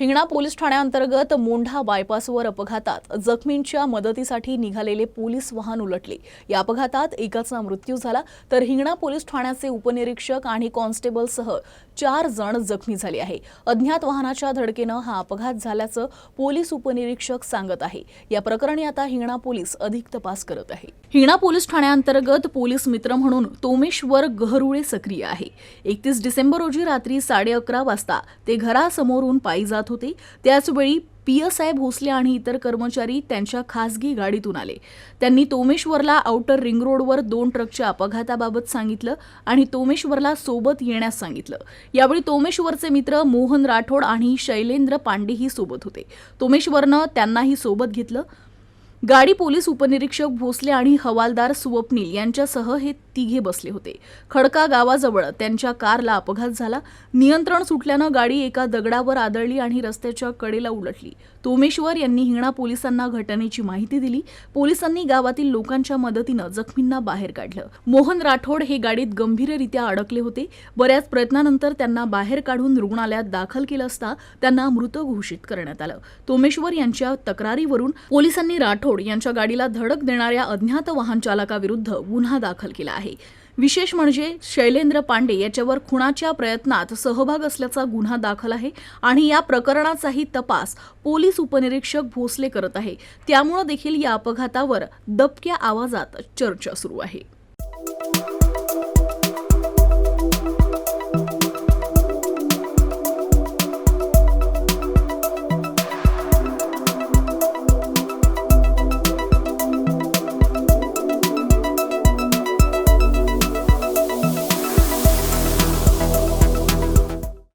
Hingna police ठाण्याअंतर्गत मोंढा बायपासवर अपघातात जखमींच्या मदतीसाठी निघालेले पोलीस वाहन उलटले. या अपघातात एकाचा मृत्यू झाला तर हिंगणा पोलीस ठाण्याचे उपनिरीक्षक आणि कॉन्स्टेबलसह चार जण जखमी झाले आहे. अज्ञात वाहनाच्या धडकेनं हा अपघात झाल्याचं पोलीस उपनिरीक्षक सांगत आहे. या प्रकरणी आता हिंगणा पोलीस अधिक तपास करत आहे. हिंगणा पोलीस ठाण्याअंतर्गत पोलीस मित्र म्हणून तोमेश्वर गहरुळे सक्रिय आहे. एकतीस डिसेंबर रोजी रात्री साडे अकरा वाजता ते घरासमोरून पायी जात होते. त्याचवेळी पी एस आय भोसले आणि इतर कर्मचारी त्यांच्या खासगी गाडीतून आले. त्यांनी तोमेश्वरला आउटर रिंग रोडवर दोन ट्रकच्या अपघाताबाबत सांगितलं आणि तोमेश्वरला सोबत येण्यास सांगितलं. यावेळी तोमेश्वरचे मित्र मोहन राठोड आणि शैलेंद्र पांडेही सोबत होते. तोमेश्वरनं त्यांनाही सोबत घेतलं. गाडी पोलीस उपनिरीक्षक भोसले आणि हवालदार स्वप्नील यांच्यासह हे तिघे बसले होते. खडका गावाजवळ त्यांच्या कारला अपघात झाला. नियंत्रण सुटल्यानं गाडी एका दगडावर आदळली आणि रस्त्याच्या कडेला उलटली. तोमेश्वर यांनी हिंगणा पोलिसांना घटनेची माहिती दिली. पोलिसांनी गावातील लोकांच्या मदतीनं जखमींना बाहेर काढलं. मोहन राठोड हे गाडीत गंभीररित्या अडकले होते. बऱ्याच प्रयत्नानंतर त्यांना बाहेर काढून रुग्णालयात दाखल केलं असता त्यांना मृत घोषित करण्यात आलं. तोमेश्वर यांच्या तक्रारीवरून पोलिसांनी राठोड यांच्या गाडीला धडक देणाऱ्या अज्ञात वाहन चालकाविरुद्ध गुन्हा दाखल केला आहे. विशेष म्हणजे शैलेंद्र पांडे याच्यावर खुणाच्या प्रयत्नात सहभाग असल्याचा गुन्हा दाखल आहे आणि या प्रकरणाचाही तपास पोलीस उपनिरीक्षक भोसले करत आहे. त्यामुळं देखील या अपघातावर दबक्या आवाजात चर्चा सुरू आहे.